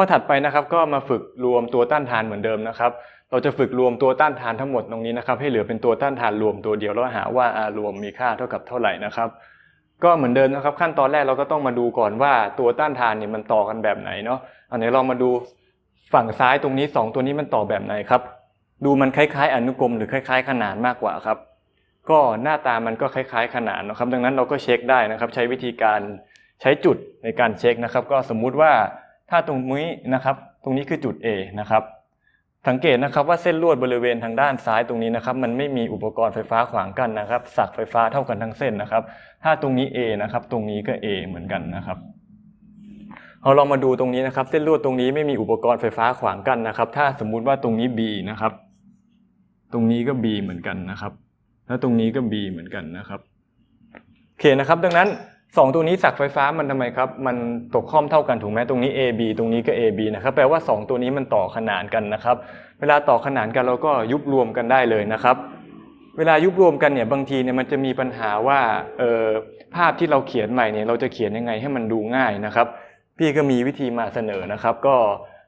ข้อถัดไปนะครับก็มาฝึกรวมตัวต้านทานเหมือนเดิมนะครับ เราจะฝึกรวมตัวต้านทานทั้งหมดตรงนี้นะครับ ให้เหลือเป็นตัวต้านทานรวมตัวเดียวแล้วหาว่ารวมมีค่าเท่ากับเท่าไหร่นะครับ ก็เหมือนเดิมนะครับ ขั้นตอนแรกเราก็ต้องมาดูก่อนว่าตัวต้านทานเนี่ยมันต่อกันแบบไหนเนาะอันนี้เรามาดูฝั่งซ้ายตรงนี้สองตัวนี้มันต่อแบบไหนครับ ดูมันคล้ายๆ อนุกรมหรือคล้ายๆ ขนานมากกว่าครับ ก็หน้าตามันก็คล้าย ๆ ขนานนะครับ ดังนั้นเราก็เช็คได้นะครับ ใช้วิธีการใช้จุดในการเช็คนะครับ ก็สมมุติว่า ถ้าตรงนี้นะครับ ตรงนี้คือจุด A นะครับ สังเกตนะครับว่าเส้นลวดบริเวณทางด้านซ้ายตรงนี้นะครับ มันไม่มีอุปกรณ์ไฟฟ้าขวางกันนะครับ สักไฟฟ้าเท่ากันทั้งเส้นนะครับ ถ้าตรงนี้ A นะครับ ตรงนี้ก็ A เหมือนกันนะครับเอาเรามาดูตรงนี้นะครับ เส้นลวดตรงนี้ไม่มีอุปกรณ์ไฟฟ้าขวางกันนะครับ ถ้าสมมุติว่าตรงนี้ B นะครับ ตรงนี้ก็ B เหมือนกันนะครับ แล้วตรงนี้ก็ B เหมือนกันนะครับโอเคนะครับ ดังนั้น สองตัวนี้สักไฟฟ้ามันทำไมครับ มันตกข้อมเท่ากันถูกไหมตรงนี้ AB ตรงนี้ก็ AB นะครับแปลว่าสองตัวนี้มันต่อขนานกันนะครับ เวลาต่อขนานกันเราก็ยุบรวมกันได้เลยนะครับ เวลายุบรวมกันเนี่ยบางทีเนี่ยมันจะมีปัญหาว่าเออภาพที่เราเขียนใหม่เนี่ยเราจะเขียนยังไงให้มันดูง่ายนะครับ พี่ก็มีวิธีมาเสนอนะครับ ก็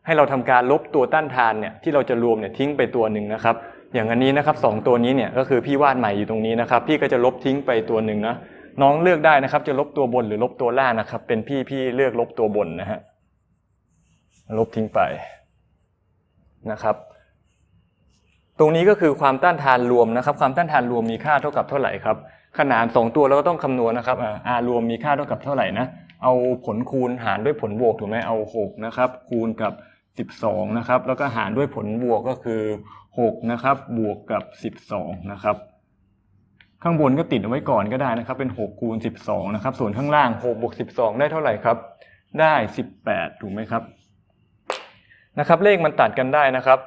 ให้เราทำการลบตัวต้านทานเนี่ยที่เราจะรวมเนี่ยทิ้งไปตัวหนึ่งนะครับ อย่างอันนี้นะครับสองตัวนี้เนี่ยก็คือพี่วาดใหม่อยู่ตรงนี้นะครับ พี่ก็จะลบทิ้งไปตัวหนึ่งนะ น้องเลือกได้นะครับ จะลบตัวบนหรือลบตัวล่างนะครับ เป็นพี่พี่เลือกลบตัวบนนะฮะลบทิ้งไปนะครับ ตรงนี้ก็คือความต้านทานรวมนะครับ ความต้านทานรวมมีค่าเท่ากับเท่าไหร่ครับ ขนานสองตัวเราก็ต้องคำนวณนะครับอา R รวมมีค่าเท่ากับเท่าไหร่นะ เอาผลคูณหารด้วยผลบวกถูกไหมเอา6นะครับ คูณกับ 12นะครับ แล้วก็หารด้วยผลบวกก็คือ6นะครับ บวกกับ 12นะครับ ข้างบนก็ติดเอาไว้ก่อนก็ได้นะครับ เป็น6คูณ12นะครับ ส่วนข้างล่าง6บวก12 ได้เท่าไหร่ครับ ได้ 18 ถูกไหมครับ นะครับ เลขมันตัดกันได้นะครับ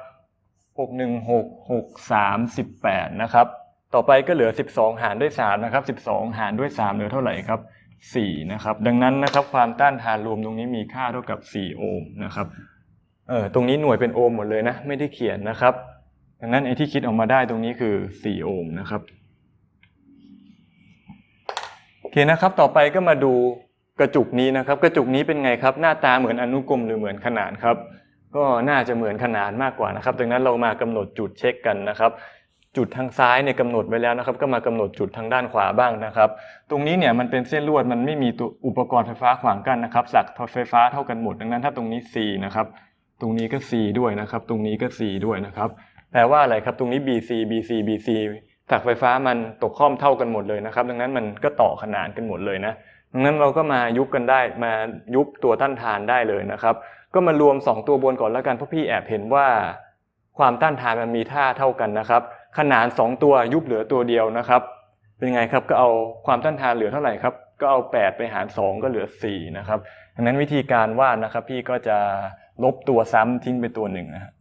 6 1 6 6 3 18 นะครับ ต่อไปก็เหลือ 12 หารด้วย3นะครับ 12 หารด้วย 3 เหลือเท่าไหร่ครับ 4 นะครับ ดังนั้นนะครับ ความต้านทานรวมตรงนี้มีค่าเท่ากับ 4 โอห์มนะครับ เออตรงนี้หน่วยเป็นโอห์มหมดเลยนะ ไม่ได้เขียนนะครับ ดังนั้นไอ้ที่คิดออกมาได้ตรงนี้คือ 4 โอห์มนะครับ เคนะครับ ต่อไปก็มาดูกระจุกนี้นะครับ กระจุกนี้เป็นไงครับ หน้าตาเหมือนอนุกรมหรือเหมือนขนานครับ ก็น่าจะเหมือนขนานมากกว่านะครับ ดังนั้นเรามากำหนดจุดเช็คกันนะครับ จุดทางซ้ายเนี่ยกำหนดไว้แล้วนะครับ ก็มากำหนดจุดทางด้านขวาบ้างนะครับ ตรงนี้เนี่ยมันเป็นเส้นลวดมันไม่มีตัวอุปกรณ์ไฟฟ้าขวางกันนะครับสักไฟฟ้าเท่ากันหมด ดังนั้นถ้าตรงนี้ C นะครับตรงนี้ก็ C ด้วยนะครับ ตรงนี้ก็ C ด้วยนะครับแปลว่าอะไรครับ ตรงนี้ BC BC BC สักไฟฟ้ามันตกข้อมเท่ากันหมดเลยนะครับ ดังนั้นมันก็ต่อขนานกันหมดเลยนะดังนั้นเราก็มายุบกันได้มายุบตัวต้านทานได้เลยนะครับ ก็มารวม 2 ตัวบนก่อนแล้วกันเพราะพี่แอบเห็นว่า ความต้านทานมันมีท่าเท่ากันนะครับ ขนาน 2 ตัวยุบเหลือตัวเดียวนะครับ เป็นไงครับก็เอาความต้านทานเหลือเท่าไหร่ครับก็เอา 8 ไปหาร 2 ก็เหลือ4นะครับดังนั้นวิธีการวาดนะครับ พี่ก็จะลบตัวซ้ำทิ้งไปตัวหนึ่งนะฮะ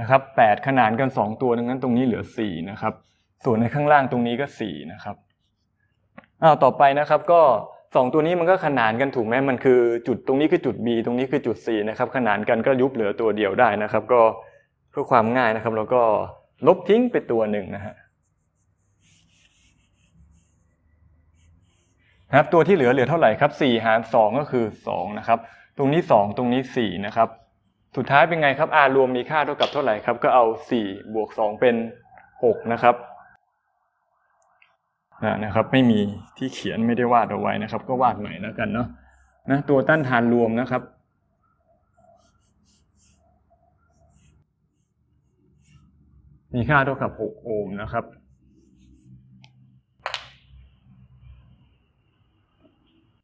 นะครับ8ขนานกัน 2 ตัวดังนั้นตรงนี้เหลือ4นะครับ ส่วนในข้างล่างตรงนี้ก็4นะครับอ้าวต่อไปนะครับก็ 2 ตัวนี้มันก็ขนานกันถูกไหมมันคือจุดตรงนี้คือจุด B ตรงนี้คือจุด C นะครับ ขนานกันก็ยุบเหลือตัวเดียวได้นะครับ ก็เพื่อความง่ายนะครับเราก็ลบทิ้งไปตัวหนึ่งนะฮะนะครับตัวที่เหลือเหลือเท่าไหร่ครับ4หาร2ก็คือ2นะครับ ตรงนี้ 2 ตรงนี้4นะครับ สุดท้ายเป็นไงครับ r รวมมีค่าเท่ากับเท่าไหร่ครับ ก็เอา 4 บวก 2 เป็น 6 นะครับนะครับ ไม่มีที่เขียนไม่ได้วาดเอาไว้นะครับ ก็วาดใหม่แล้วกันเนาะนะตัวต้านทานรวมนะครับ มีค่าเท่ากับ 6 โอห์มนะครับ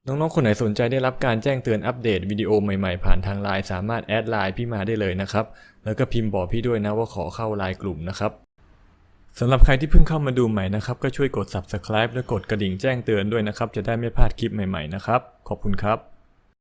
น้องๆ คนไหนสนใจได้รับการแจ้งเตือนอัปเดตวิดีโอใหม่ๆ ผ่านทางไลน์สามารถแอดไลน์พี่มาได้เลยนะครับ แล้วก็พิมพ์บอกพี่ด้วยนะว่าขอเข้าไลน์กลุ่มนะครับสำหรับใครที่เพิ่งเข้ามาดูใหม่นะครับ ก็ช่วยกด subscribe และกดกระดิ่งแจ้งเตือนด้วยนะครับ จะได้ไม่พลาดคลิปใหม่ๆนะครับ ขอบคุณครับ